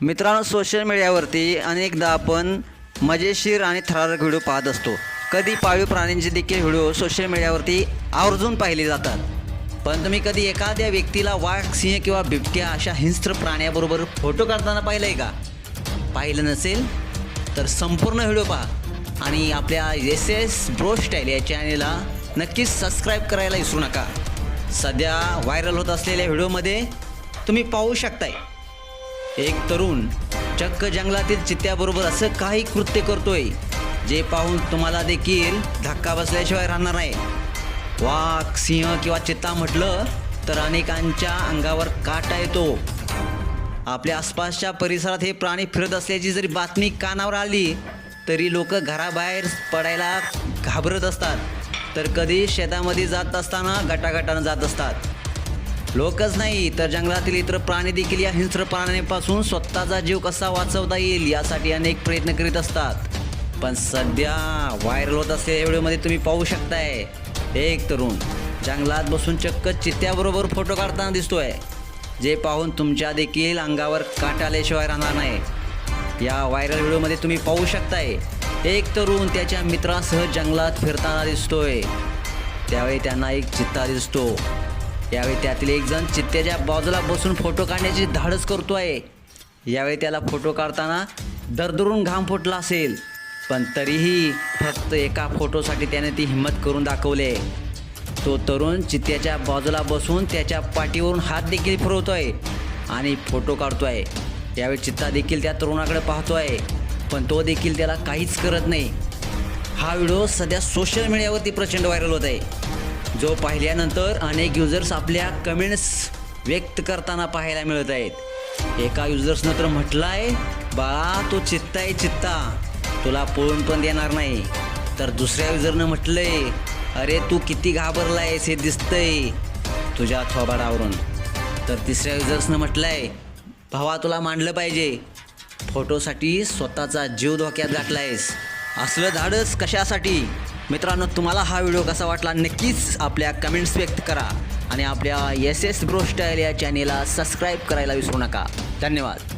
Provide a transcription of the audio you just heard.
मित्रांनो सोशल मीडियावरती अनेकदा आपण मजेशीर आणि थरारक व्हिडिओ पाहत असतो. कधी पाळीव प्राण्यांचे देखील व्हिडिओ सोशल मीडियावरती आवर्जून पाहिले जातात. पण तुम्ही कधी एखाद्या व्यक्तीला वाघ सिंह किंवा बिबट्या अशा हिंस्त्र प्राण्याबरोबर फोटो काढताना पाहिलं आहे का? पाहिलं नसेल तर संपूर्ण व्हिडिओ पहा. आणि आपल्या एस एस ब्रो स्टाईल या चॅनेलला नक्कीच सबस्क्राईब करायला विसरू नका. सध्या व्हायरल होत असलेल्या व्हिडिओमध्ये तुम्ही पाहू शकताय. एक तरुण चक्क जंगलातील चित्त्याबरोबर असं काही कृत्य करतोय जे पाहून तुम्हाला देखील धक्का बसल्याशिवाय राहणार नाही. वाघ सिंह किंवा चित्ता म्हटलं तर अनेकांच्या अंगावर काटा येतो. आपल्या आसपासच्या परिसरात हे प्राणी फिरत असल्याची जरी बातमी कानावर आली तरी लोक घराबाहेर पडायला घाबरत असतात. तर कधी शेतामध्ये जात असताना गटागटानं जात असतात. लोकच नाही तर जंगलातील इतर प्राणी देखील या हिंस्र प्राण्यापासून स्वतःचा जीव कसा वाचवता येईल यासाठी अनेक प्रयत्न करीत असतात. पण सध्या व्हायरल होत असलेल्या व्हिडिओमध्ये तुम्ही पाहू शकताय एक तरुण जंगलात बसून चक्क चित्त्याबरोबर फोटो काढताना दिसतोय जे पाहून तुमच्या देखील अंगावर काटा आल्याशिवाय राहणार नाही. या व्हायरल व्हिडिओमध्ये तुम्ही पाहू शकताय एक तरुण त्याच्या मित्रासह जंगलात फिरताना दिसतोय. त्यावेळी त्यांना एक चित्ता दिसतो. यावेळी त्यातील एक जण चित्त्याच्या बाजूला बसून फोटो काढण्याची धाडस आहे. यावेळी त्याला फोटो काढताना दरदरून घाम फुटला असेल पण तरीही फक्त एका फोटोसाठी त्याने ती हिंमत करून दाखवले तो तरुण चित्त्याच्या बाजूला बसून त्याच्या पाठीवरून हात देखील फिरवतो आहे आणि फोटो काढतो आहे यावेळी चित्ता देखील त्या तरुणाकडे पाहतो आहे पण तो देखील त्याला काहीच करत नाही. हा व्हिडिओ सध्या सोशल मीडियावरती प्रचंड व्हायरल होत आहे. जो पाहिल्यानंतर अनेक युजर्स आपल्या कमेंट्स व्यक्त करताना पाहायला मिळत आहेत. एका युजर्सनं तर म्हटलं आहे बाळा तो चित्ता आहे चित्ता. तुला पळून पण देणार नाही. तर दुसऱ्या युजरनं म्हटलंय अरे तू किती घाबरलायस हे दिसतंय. तुझ्या थोबाडावरून. तर तिसऱ्या युजर्सनं म्हटलंय भावा तुला मांडलं पाहिजे. फोटोसाठी स्वतःचा जीव धोक्यात घातलायस. असलं धाडस कशासाठी? मित्रांनो तुम्हाला हा व्हिडिओ कसा वाटला नक्कीच आपल्या कमेंट्स व्यक्त करा आणि आपल्या एस एस ब्रो स्टाईल या चॅनेलला सबस्क्राईब करायला विसरू नका. धन्यवाद.